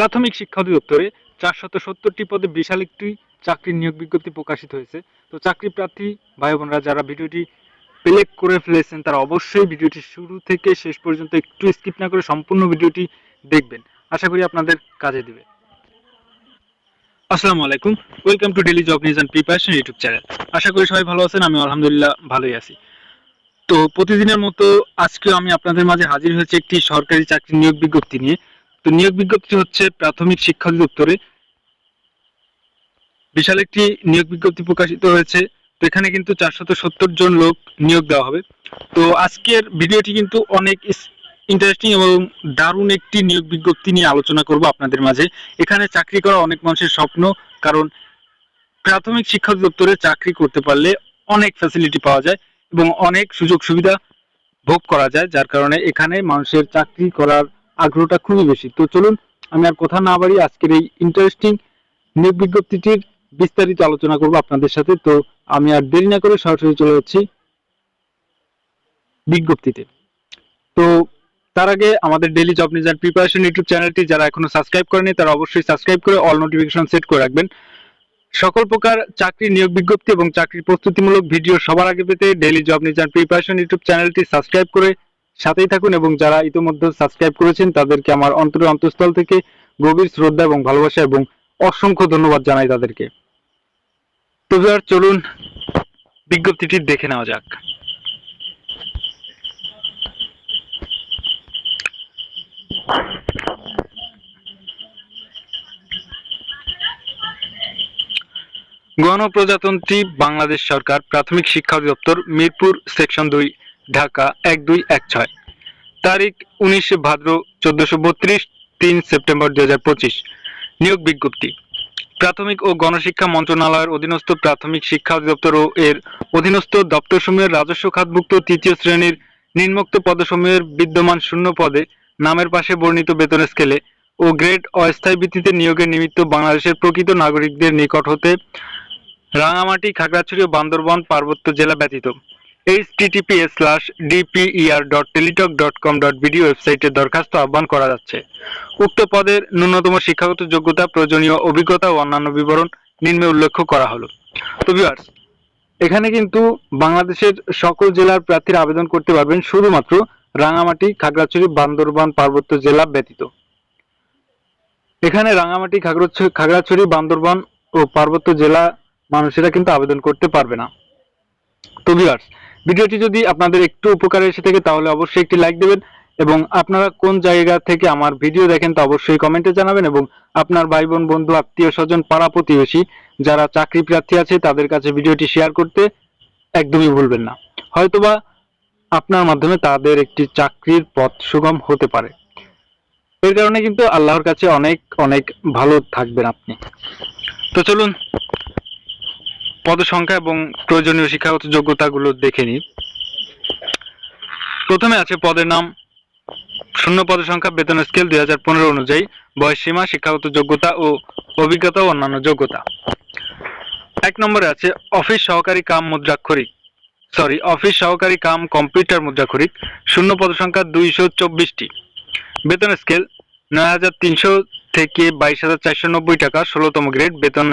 প্রাথমিক শিক্ষা অধিদপ্তরে চারশত সত্তরটি পদে বিশাল একটি চাকরির নিয়োগ বিজ্ঞপ্তি প্রকাশিত হয়েছে। তো চাকরি প্রার্থী ভাই বোনরা, যারা ভিডিওটি প্লে করে ফেলেছেন, তারা অবশ্যই ভিডিওটি শুরু থেকে শেষ পর্যন্ত একটু স্কিপ না করে সম্পূর্ণ ভিডিওটি দেখবেন। আশা করি আপনাদের কাজে দিবে। আসসালামু আলাইকুম। Welcome to daily job news and preparation YouTube channel আশা করি সবাই ভালো আছেন আমি আলহামদুলিল্লাহ ভালোই আছি। তো প্রতিদিনের মতো আজকেও আমি আপনাদের মাঝে হাজির হয়েছে একটি সরকারি চাকরি নিয়োগ বিজ্ঞপ্তি নিয়ে। তো নিয়োগ বিজ্ঞপ্তি হচ্ছে প্রাথমিক শিক্ষা অধিদপ্তরে। বিশাল একটি নিয়োগ বিজ্ঞপ্তি প্রকাশিত হয়েছে। তো এখানে কিন্তু চারশত সত্তর জন লোক নিয়োগ দেওয়া হবে। তো আজকের ভিডিওটি কিন্তু অনেক ইন্টারেস্টিং এবং দারুণ একটি নিয়োগ বিজ্ঞপ্তি নিয়ে আলোচনা করব আপনাদের মাঝে। এখানে চাকরি করা অনেক মানুষের স্বপ্ন, কারণ প্রাথমিক শিক্ষা অধিদপ্তরে চাকরি করতে পারলে অনেক ফ্যাসিলিটি পাওয়া যায় এবং অনেক সুযোগ সুবিধা ভোগ করা যায়, যার কারণে এখানে মানুষের চাকরি করার আগ্রহটা খুবই বেশি। তো চলুন, আমি আর কথা না বাড়ি আজকের এই ইন্টারেস্টিং নিয়োগ বিজ্ঞপ্তিটির বিস্তারিত আলোচনা করব আপনাদের সাথে। তো আমি আর দেরি না করে সরাসরি চলে যাচ্ছি বিজ্ঞপ্তিতে। তো তার আগে আমাদের daily job news and preparation YouTube চ্যানেলটি যারা এখনও সাবস্ক্রাইব করেনি তারা অবশ্যই সাবস্ক্রাইব করে অল নোটিফিকেশন সেট করে রাখবেন। সকল প্রকার চাকরি নিয়োগ বিজ্ঞপ্তি এবং চাকরির প্রস্তুতিমূলক ভিডিও সবার আগে পেতে daily job news and preparation YouTube চ্যানেলটি সাবস্ক্রাইব করে সাথেই থাকুন এবং যারা ইতিমধ্যে সাবস্ক্রাইব করেছেন, তাদেরকে আমার অন্তরের অন্তঃস্থল থেকে গভীর শ্রদ্ধা এবং ভালোবাসা এবং অসংখ্য ধন্যবাদ জানাই তাদেরকে। তো চলুন বিজ্ঞপ্তিটি দেখে নেওয়া যাক। গণপ্রজাতন্ত্রী বাংলাদেশ সরকার প্রাথমিক শিক্ষা অধিদপ্তর মিরপুর সেকশন দুই ঢাকা এক দুই এক ছয়। তারিখ উনিশে ভাদ্র চোদ্দশো বত্রিশ, তিন সেপ্টেম্বর দুই হাজার পঁচিশ। নিয়োগ বিজ্ঞপ্তি। প্রাথমিক ও গণশিক্ষা মন্ত্রণালয়ের অধীনস্থ প্রাথমিক শিক্ষা অধিদপ্তর ও এর অধীনস্থ দপ্তরসমূহের রাজস্ব খাতভুক্ত তৃতীয় শ্রেণির নিম্নোক্ত পদসমূহের বিদ্যমান শূন্য পদে নামের পাশে বর্ণিত বেতন স্কেলে ও গ্রেড অস্থায়ী ভিত্তিতে নিয়োগের নিমিত্ত বাংলাদেশের প্রকৃত নাগরিকদের নিকট হতে রাঙামাটি, খাগড়াছড়ি ও বান্দরবান পার্বত্য জেলা ব্যতীত। এইচটিটিপিএস স্ল্যাশ ওয়েবসাইটে দরখাস্ত আহ্বান করা যাচ্ছে। উক্ত পদের ন্যূনতম শিক্ষাগত যোগ্যতা, প্রয়োজনীয় অভিজ্ঞতা ও অন্যান্য বিবরণ নিম্নে উল্লেখ করা হলো। তো ভিউয়ার্স এখানে কিন্তু বাংলাদেশের সকল জেলার আবেদন করতে পারবেন শুধুমাত্র খাগড়াছড়ি, বান্দরবান, পার্বত্য জেলা ব্যতীত। এখানে রাঙামাটি খাগড়াছড়ি, বান্দরবান ও পার্বত্য জেলা মানুষেরা কিন্তু আবেদন করতে পারবে না। তো ভিউয়ার্স ভিডিওটি যদি আপনাদের একটু উপকারে এসে থাকে, তাহলে অবশ্যই একটি লাইক দেবেন এবং আপনারা কোন জায়গা থেকে আমার ভিডিও দেখেন তা অবশ্যই কমেন্টে জানাবেন এবং আপনার ভাই বোন বন্ধু, আত্মীয়, স্বজন, পাড়া প্রতিবেশী যারা চাকরি প্রার্থী আছে, তাদের কাছে ভিডিওটি শেয়ার করতে একদমই ভুলবেন না। হয়তোবা আপনার মাধ্যমে তাদের একটি চাকরির পথ সুগম হতে পারে। এর কারণে কিন্তু আল্লাহর কাছে অনেক অনেক ভালো থাকবেন আপনি। তো চলুন পদসংখ্যা এবং প্রয়োজনীয় শিক্ষাগত যোগ্যতাগুলো দেখে নিই। প্রথমে আছে পদের নাম, শূন্য পদের সংখ্যা বেতন স্কেল দুই হাজার পনেরো অনুযায়ী বয়স সীমা, শিক্ষাগত যোগ্যতা ও অভিজ্ঞতা ও অন্যান্য যোগ্যতা। এক নম্বরে আছে অফিস সহকারী কাম মুদ্রাক্ষরিক সরি অফিস সহকারী কাম কম্পিউটার মুদ্রাক্ষরিক, শূন্য পদ সংখ্যা দুইশো চব্বিশটি। বেতন স্কেল নয় হাজার তিনশো থেকে বাইশ হাজার চারশো নব্বই টাকা, ষোলোতম গ্রেড, বেতন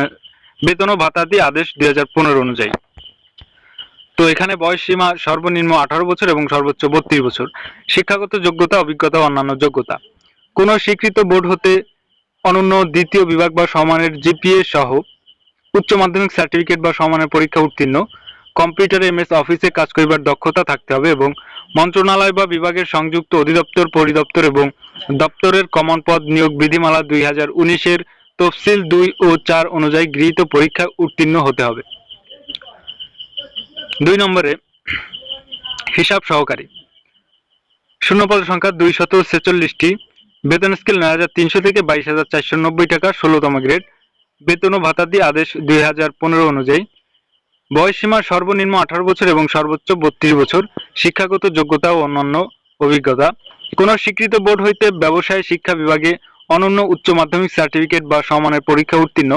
বেতন ও ভাতা দিয়ে আদেশ দুই হাজার পনেরো অনুযায়ী। তো এখানে বয়স সীমা সর্বনিম্ন আঠারো বছর এবং সর্বোচ্চ বত্রিশ বছর। শিক্ষাগত যোগ্যতা, অভিজ্ঞতা, অন্যান্য যোগ্যতা। কোন স্বীকৃত বোর্ড হতে অনন্য দ্বিতীয় বিভাগ বা সমানের জিপিএ সহ উচ্চ মাধ্যমিক সার্টিফিকেট বা সমানের পরীক্ষা উত্তীর্ণ। কম্পিউটার এমএস অফিসে কাজ করিবার দক্ষতা থাকতে হবে এবং মন্ত্রণালয় বা বিভাগের সংযুক্ত অধিদপ্তর, পরিদপ্তর এবং দপ্তরের কমন পদ নিয়োগ বিধিমালা দুই হাজার উনিশের তফসিল দুই ও চার অনুযায়ী গৃহীত পরীক্ষা উত্তীর্ণ হতে হবে। দুই নম্বরে, হিসাব সহকারী। শূন্য পদ সংখ্যা দুই শত ছেচল্লিশটি। বেতন স্কেল নয় হাজার তিনশো থেকে বাইশ হাজার চারশো নব্বই টাকা, ষোলোতম গ্রেড। বেতন ও ভাতা দিয়ে আদেশ দুই হাজার পনেরো অনুযায়ী। বয়সসীমা সর্বনিম্ন আঠারো বছর এবং সর্বোচ্চ বত্রিশ বছর। শিক্ষাগত যোগ্যতা ও অন্যান্য অভিজ্ঞতা। কোন স্বীকৃত বোর্ড হইতে ব্যবসায় শিক্ষা বিভাগে অনন্য উচ্চ মাধ্যমিক সার্টিফিকেট বা সমানের পরীক্ষা উত্তীর্ণ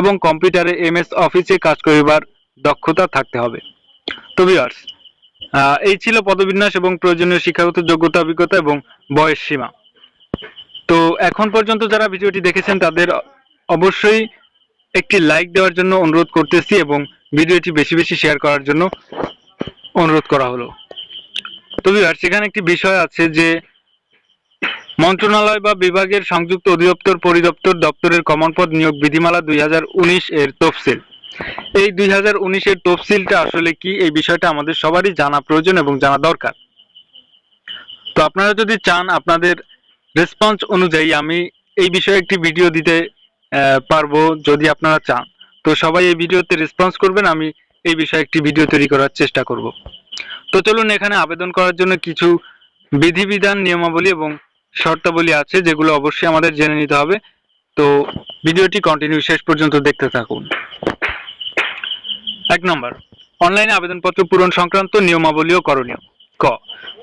এবং কম্পিউটারে এমএস অফিসে কাজ করিবার দক্ষতা থাকতে হবে। তো ভিউয়ার্স এই ছিল পদবিন্যাস এবং প্রয়োজনীয় শিক্ষাগত যোগ্যতা, অভিজ্ঞতা এবং বয়স সীমা। তো এখন পর্যন্ত যারা ভিডিওটি দেখেছেন, তাদের অবশ্যই একটি লাইক দেওয়ার জন্য অনুরোধ করতেছি এবং ভিডিওটি বেশি বেশি শেয়ার করার জন্য অনুরোধ করা হলো। তো ভিউয়ার সেখানে একটি বিষয় আছে যে মন্ত্রণালয় বা বিভাগের সংযুক্ত অধিদপ্তর, পরিদপ্তর, দপ্তরের কমন পদ নিয়োগ বিধিমালা দুই হাজার উনিশ এর তফসিল। এই দুই হাজার উনিশ এর তফসিলটা আসলে কি? এই বিষয়টা আমাদের সবারই জানা প্রয়োজন এবং জানা দরকার। তো আপনারা যদি চান আপনাদের রেসপন্স অনুযায়ী আমি এই বিষয়ে একটি ভিডিও দিতে পারব যদি আপনারা চান। তো সবাই এই ভিডিওতে রেসপন্স করবেন, আমি এই বিষয়ে একটি ভিডিও তৈরি করার চেষ্টা করব। তো চলুন এখানে আবেদন করার জন্য কিছু বিধিবিধান, নিয়মাবলী এবং শর্তাবলী আছে যেগুলো অবশ্যই আমাদের জেনে নিতে হবে। তো ভিডিওটি কন্টিনিউ শেষ পর্যন্ত দেখতে থাকুন। এক নম্বর, অনলাইনে আবেদনপত্র পূরণ সংক্রান্ত নিয়মাবলী ও করণীয়। ক,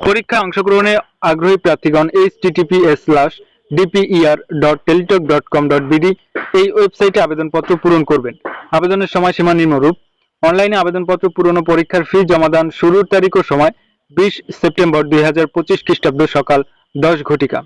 পরীক্ষায় অংশগ্রহণে আগ্রহী প্রার্থীগণ HTTPS slash DPER dot Teletalk dot com dot BD এই ওয়েবসাইটে আবেদনপত্র পূরণ করবেন। আবেদনের সময়সীমা নিম্নরূপ। অনলাইনে আবেদনপত্র পূরণ ও পরীক্ষার ফি জমাদান শুরুর তারিখ ও সময় বিশ সেপ্টেম্বর দুই হাজার পঁচিশ খ্রিস্টাব্দ সকাল দশ ঘটিকা।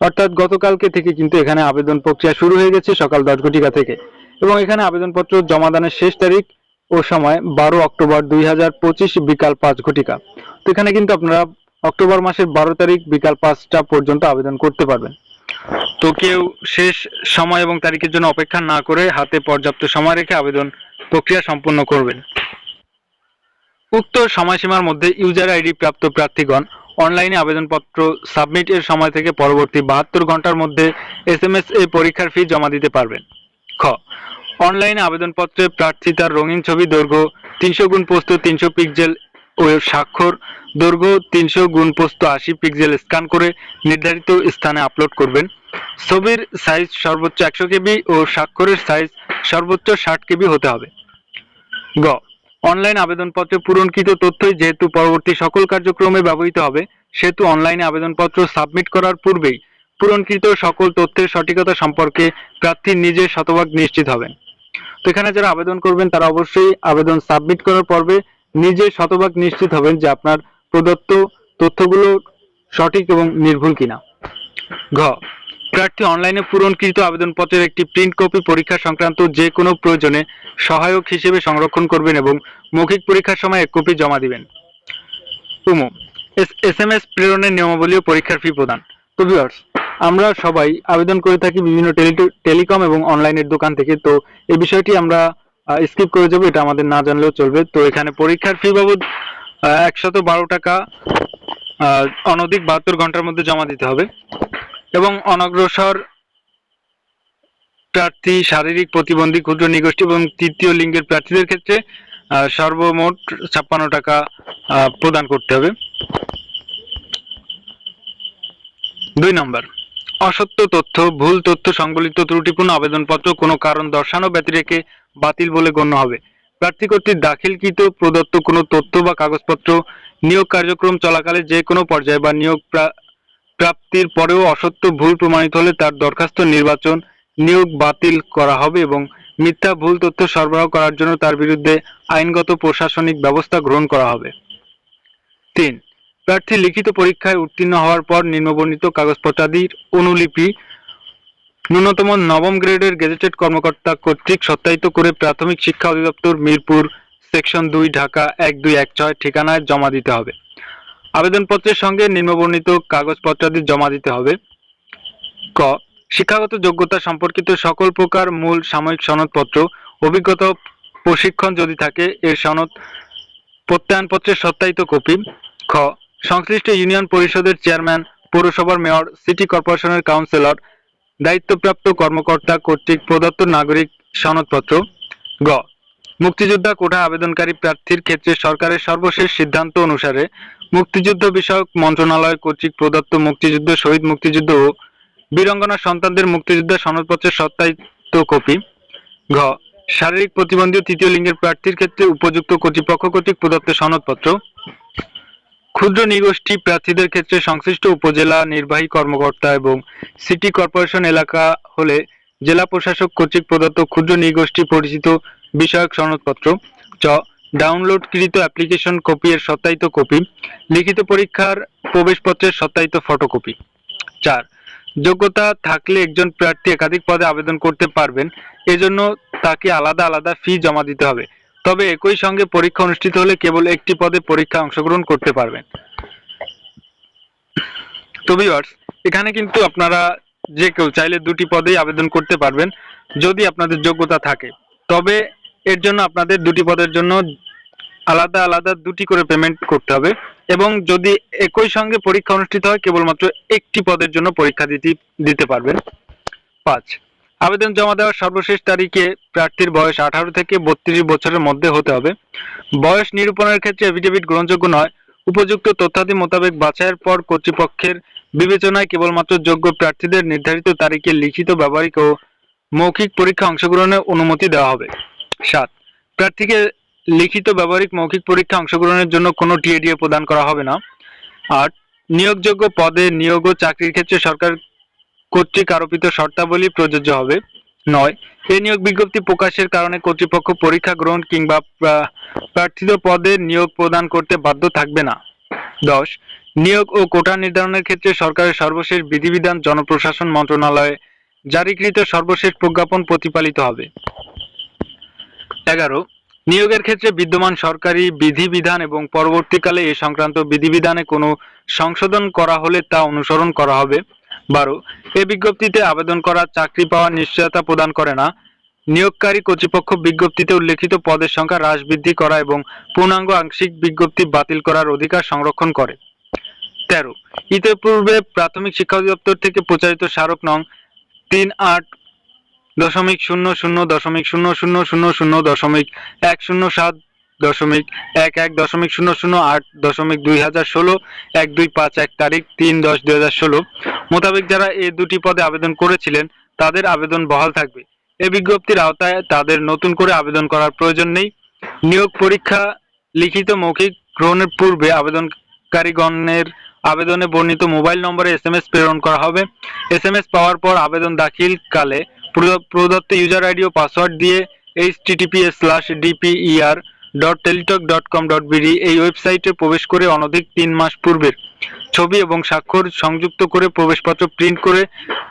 অর্থাৎ গতকালকে থেকে কিন্তু এখানে আবেদন প্রক্রিয়া শুরু হয়ে গেছে সকাল দশ ঘটিকা থেকে। এবং এখানে আবেদনপত্র জমাদানের শেষ তারিখ ও সময় বারো অক্টোবর দুই হাজার পঁচিশ বিকাল পাঁচ ঘটিকা। তো এখানে কিন্তু আপনারা অক্টোবর মাসের বারো তারিখ বিকাল পাঁচটা পর্যন্ত আবেদন করতে পারবেন। তো কেউ শেষ সময় এবং তারিখের জন্য অপেক্ষা না করে হাতে পর্যাপ্ত সময় রেখে আবেদন প্রক্রিয়া সম্পন্ন করবেন। উক্ত সময়সীমার মধ্যে ইউজার আইডি প্রাপ্ত প্রার্থীগণ অনলাইনে আবেদনপত্র সাবমিটের সময় থেকে পরবর্তী বাহাত্তর ঘণ্টার মধ্যে এস এম এস এ পরীক্ষার ফি জমা দিতে পারবেন। খ। অনলাইনে আবেদনপত্রে প্রার্থী তার রঙিন ছবি, দৈর্ঘ্য তিনশো গুণ পোস্ত তিনশো পিক্সেল ও স্বাক্ষর, দৈর্ঘ্য তিনশো গুণ পোস্ত আশি পিক্সেল স্ক্যান করে নির্ধারিত স্থানে আপলোড করবেন। ছবির সাইজ সর্বোচ্চ একশো কেবি ও স্বাক্ষরের সাইজ সর্বোচ্চ ষাট কেবি হতে হবে। গ। অনলাইন আবেদনপত্রে পূরণকৃত তথ্যই যেহেতু পরবর্তী সকল কার্যক্রমে ব্যবহৃত হবে, সেহেতু অনলাইনে আবেদনপত্র সাবমিট করার পূর্বেই পূরণকৃত সকল তথ্যের সঠিকতা সম্পর্কে প্রার্থী নিজে শতভাগ নিশ্চিত হবেন। তো এখানে যারা আবেদন করবেন, তারা অবশ্যই আবেদন সাবমিট করার পর্বে নিজে শতভাগ নিশ্চিত হবেন যে আপনার প্রদত্ত তথ্যগুলো সঠিক এবং নির্ভুল কিনা। ঘ প্রার্থী অনলাইনে পূরণকৃত আবেদনপত্রের একটি প্রিন্ট কপি পরীক্ষা সংক্রান্ত যে কোনো প্রয়োজনে সহায়ক হিসেবে সংরক্ষণ করবেন এবং মৌখিক পরীক্ষার সময় এক কপি জমা দিবেন। উমো, এস এম এস প্রেরণের নিয়মাবলী ও পরীক্ষার ফি প্রদান। তো আমরা সবাই আবেদন করে থাকি বিভিন্ন টেলি- টেলিকম এবং অনলাইনের দোকান থেকে। তো এই বিষয়টি আমরা স্কিপ করে যাব, এটা আমাদের না জানলেও চলবে। তো এখানে পরীক্ষার ফি বাবদ একশত বারো টাকা অনধিক বাহাত্তর ঘণ্টার মধ্যে জমা দিতে হবে। এবং অনগ্রসর প্রার্থী শারীরিক প্রতিবন্ধী ক্ষুদ্র নিগোষ্ঠী এবং তৃতীয় লিঙ্গের প্রার্থীদের ক্ষেত্রে সর্বমোট ছাপ্পান্ন টাকা প্রদান করতে হবে। দুই নম্বর, অসত্য তথ্য, ভুল তথ্য সংবলিত ত্রুটিপূর্ণ আবেদনপত্র কোনো কারণ দর্শানো ব্যতিরেকে বাতিল বলে গণ্য হবে। প্রার্থী কর্তৃক দাখিলকৃত প্রদত্ত কোনো তথ্য বা কাগজপত্র নিয়োগ কার্যক্রম চলাকালে যে কোনো পর্যায়ে বা নিয়োগ প্রাপ্তির পরেও অসত্য ভুল প্রমাণিত হলে তার দরখাস্ত নির্বাচন নিয়োগ বাতিল করা হবে এবং মিথ্যা ভুল তথ্য সরবরাহ করার জন্য তার বিরুদ্ধে আইনগত প্রশাসনিক ব্যবস্থা গ্রহণ করা হবে। তিন, প্রার্থী লিখিত পরীক্ষায় উত্তীর্ণ হওয়ার পর নিম্নবর্ণিত কাগজপত্রাদির অনুলিপি ন্যূনতম নবম গ্রেডের গেজেটেড কর্মকর্তা কর্তৃক সত্যায়িত করে প্রাথমিক শিক্ষা অধিদপ্তর মিরপুর, সেকশন দুই, ঢাকা এক দুই এক ছয় ঠিকানায় জমা দিতে হবে। আবেদনপত্রের সঙ্গে নিম্নবর্ণিত কাগজপত্রাদি জমা দিতে হবে। ক, শিক্ষাগত যোগ্যতা সম্পর্কিত সকল প্রকার মূল সাময়িক সনদপত্র, অভিজ্ঞতা প্রশিক্ষণ যদি থাকে, এর সনদ প্রত্যয়নপত্রের সত্যায়িত কপি। খ, সংশ্লিষ্ট ইউনিয়ন পরিষদের চেয়ারম্যান, পৌরসভার মেয়র, সিটি কর্পোরেশনের কাউন্সিলর, দায়িত্বপ্রাপ্ত কর্মকর্তা কর্তৃক প্রদত্ত নাগরিক সনদপত্র। গ, মুক্তিযোদ্ধা কোটা আবেদনকারী প্রার্থীর ক্ষেত্রে সরকারের সর্বশেষ সিদ্ধান্ত অনুসারে মুক্তিযুদ্ধ বিষয়ক মন্ত্রণালয় কর্তৃক প্রদত্ত মুক্তিযুদ্ধ, শহীদ মুক্তিযুদ্ধ ও বীরঙ্গনা সন্তানদের মুক্তিযুদ্ধ সনদপত্রের সত্যায়িত কপি। ঘ, শারীরিক প্রতিবন্ধী তৃতীয় লিঙ্গের প্রার্থীর ক্ষেত্রে উপযুক্ত কর্তৃপক্ষ কর্তৃক প্রদত্ত সনদপত্র। ক্ষুদ্র নিগোষ্ঠী প্রার্থীদের ক্ষেত্রে সংশ্লিষ্ট উপজেলা নির্বাহী কর্মকর্তা এবং সিটি কর্পোরেশন এলাকা হলে জেলা প্রশাসক কর্তৃক প্রদত্ত ক্ষুদ্র নিগোষ্ঠী পরিচিত বিষয়ক সনদপত্র। চ ডাউনলোডকৃত অ্যাপ্লিকেশন কপি এর সত্যায়িত কপি, লিখিত পরীক্ষার প্রবেশপত্রের সত্যায়িত ফটোকপি। চার, যোগ্যতা থাকলে একজন প্রার্থী একাধিক পদে আবেদন করতে পারবেন, এজন্য তাকে আলাদা আলাদা ফি জমা দিতে হবে। তবে একই সঙ্গে পরীক্ষা অনুষ্ঠিত হলে কেবল একটি পদে পরীক্ষা অংশগ্রহণ করতে পারবেন। তো ভিউয়ার্স এখানে কিন্তু আপনারা যে কেউ চাইলে দুটি পদেই আবেদন করতে পারবেন, যদি আপনাদের যোগ্যতা থাকে। তবে এর জন্য আপনাদের দুটি পদের জন্য আলাদা আলাদা দুটি করে পেমেন্ট করতে হবে এবং যদি একই সঙ্গে পরীক্ষা অনুষ্ঠিত হয়, কেবলমাত্র একটি পদের জন্য পরীক্ষা দিতে দিতে পারবেন। পাঁচ, আবেদন জমা দেওয়ার সর্বশেষ তারিখে প্রার্থীর বয়স আঠারো থেকে বত্রিশ বছরের মধ্যে হতে হবে। বয়স নিরূপণের ক্ষেত্রে এফিডেভিট গ্রহণযোগ্য নয়। উপযুক্ত তথ্যাদি মোতাবেক বাছাইয়ের পর কর্তৃপক্ষের বিবেচনায় কেবলমাত্র যোগ্য প্রার্থীদের নির্ধারিত তারিখে লিখিত, ব্যবহারিক ও মৌখিক পরীক্ষা অংশগ্রহণের অনুমতি দেওয়া হবে। সাত। প্রার্থীকে লিখিত ব্যবহারিক মৌখিক পরীক্ষা অংশগ্রহণের জন্য কোনো টিএডিএ প্রদান করা হবে না। আট, নিয়োগযোগ্য পদে নিয়োগ ও চাকরির ক্ষেত্রে সরকার কর্তৃক আরোপিত শর্তাবলী প্রযোজ্য হবে। নয় এই নিয়োগ বিজ্ঞপ্তি প্রকাশের কারণে কর্তৃপক্ষ পরীক্ষা গ্রহণ কিংবা প্রা- প্রার্থিত পদে নিয়োগ প্রদান করতে বাধ্য থাকবে না। দশ, নিয়োগ ও কোটা নির্ধারণের ক্ষেত্রে সরকারের সর্বশেষ বিধিবিধান জনপ্রশাসন মন্ত্রণালয়ে জারিকৃত সর্বশেষ প্রজ্ঞাপন প্রতিপালিত হবে। এগারো। নিয়োগের ক্ষেত্রে বিদ্যমান সরকারি বিধিবিধান এবং পরবর্তীকালে এ সংক্রান্ত বিধিবিধানে কোনো সংশোধন করা হলে তা অনুসরণ করা হবে। বারো। এ বিজ্ঞপ্তিতে আবেদন করা চাকরি পাওয়ার নিশ্চয়তা প্রদান করে না। নিয়োগকারী কর্তৃপক্ষ বিজ্ঞপ্তিতে উল্লেখিত পদের সংখ্যা হ্রাস বৃদ্ধি করা এবং পূর্ণাঙ্গ আংশিক বিজ্ঞপ্তি বাতিল করার অধিকার সংরক্ষণ করে। তেরো। ইতিপূর্বে প্রাথমিক শিক্ষা অধিদপ্তর থেকে প্রচারিত স্মারক নং তিন আট দশমিক শূন্য শূন্য দশমিক শূন্য শূন্য শূন্য শূন্য দশমিক এক শূন্য সাত দশমিক এক এক দশমিক শূন্য শূন্য আট দশমিক দুই হাজার ষোলো এক দুই পাঁচ এক তারিখ তিন দশ দুই হাজার ষোলো। মোতাবেক যারা এই দুটি পদে আবেদন করেছিলেন, তাদের আবেদন বহাল থাকবে। এ বিজ্ঞপ্তির আওতায় তাদের নতুন করে আবেদন করার প্রয়োজন নেই। নিয়োগ পরীক্ষা, লিখিত মৌখিক গ্রহণের পূর্বে আবেদনকারীগণের আবেদনে বর্ণিত মোবাইল নম্বরে এস এম এস প্রেরণ করা হবে। এস এম এস পাওয়ার পর আবেদন দাখিলকালে প্রদত্ত ইউজার আইডি ও পাসওয়ার্ড দিয়ে HTTPS slash DPER dot Teletalk dot com dot BD এই ওয়েবসাইটে প্রবেশ করে অনধিক তিন মাস পূর্বের ছবি এবং স্বাক্ষর সংযুক্ত করে প্রবেশপত্র প্রিন্ট করে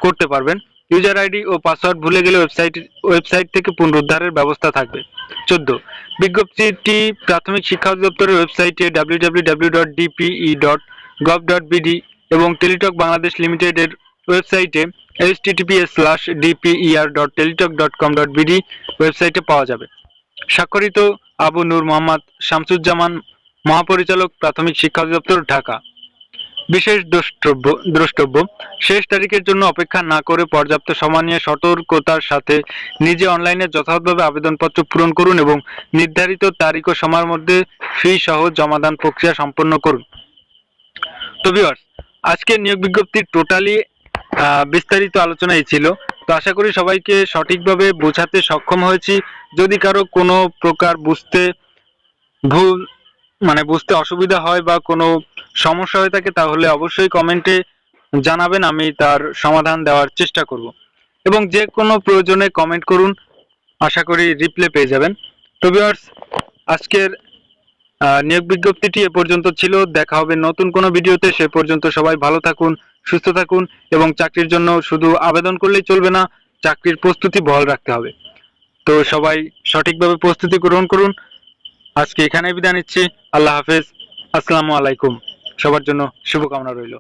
করতে পারবেন। ইউজার আইডি ও পাসওয়ার্ড ভুলে গেলে ওয়েবসাইট ওয়েবসাইট থেকে পুনরুদ্ধারের ব্যবস্থা থাকবে। চোদ্দ। বিজ্ঞপ্তিটি প্রাথমিক শিক্ষা অধিদপ্তরের ওয়েবসাইটে W W W dot DPE dot gov dot BD এবং টেলিটক বাংলাদেশ লিমিটেডের ওয়েবসাইটে এইচ টিটিপিএস স্ল্যাশ ওয়েবসাইটে পাওয়া যাবে। স্বাক্ষরিত আবু নূর মোহাম্মদ শামসুজ্জামান, মহাপরিচালক প্রাথমিক শিক্ষা অধিদপ্তর, ঢাকা। বিশেষ দ্রষ্টব্য দ্রষ্টব্য, শেষ তারিখের জন্য অপেক্ষা না করে পর্যাপ্ত সময় নিয়ে সতর্কতার সাথে নিজে অনলাইনে যথাযথভাবে আবেদনপত্র পূরণ করুন এবং নির্ধারিত তারিখ ও সময়ের মধ্যে ফি সহ জমাদান প্রক্রিয়া সম্পন্ন করুন। তো ভিউয়ার্স আজকে নিয়োগ বিজ্ঞপ্তির টোটালি বিস্তারিত আলোচনা এই ছিল। তো আশা করি সবাইকে সঠিকভাবে বোঝাতে সক্ষম হয়েছি। যদি কারও কোনো প্রকার বুঝতে ভুল মানে বুঝতে অসুবিধা হয় বা কোনো সমস্যা হয়ে থাকে, তাহলে অবশ্যই কমেন্টে জানাবেন, আমি তার সমাধান দেওয়ার চেষ্টা করব। এবং যে কোনো প্রয়োজনে কমেন্ট করুন, আশা করি রিপ্লে পেয়ে যাবেন। তো ভিউয়ার্স, আজকের নিয়োগ বিজ্ঞপ্তিটি এ পর্যন্ত ছিল। দেখা হবে নতুন কোনো ভিডিওতে। সে পর্যন্ত সবাই ভালো থাকুন সুস্থ থাকুন এবং চাকরির জন্য শুধু আবেদন করলেই চলবে না, চাকরির প্রস্তুতি বহাল রাখতে হবে। তো সবাই সঠিকভাবে প্রস্তুতি গ্রহণ করুন। আজকে এখানে বিদায় নিচ্ছি। আল্লাহ হাফেজ। আসসালামু আলাইকুম। সবার জন্য শুভকামনা রইল।